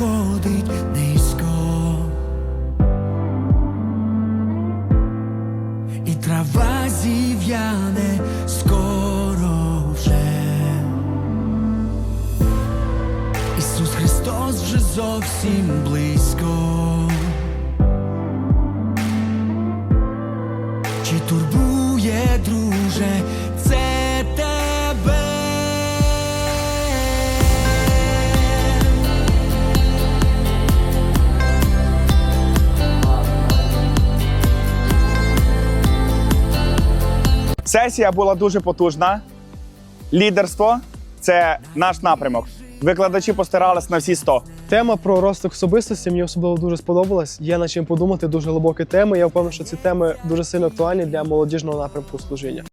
сходить низько. І трава зів'яне скоро вже. Ісус Христос вже зовсім близько. Чи турбує, друже, Сесія була дуже потужна. Лідерство це наш напрямок. Викладачі постарались на всі 100. Тема про розвиток особистості мені особливо дуже сподобалась. Є над чим подумати, дуже глибокі теми. Я впевнений, що ці теми дуже сильно актуальні для молодіжного напрямку служіння.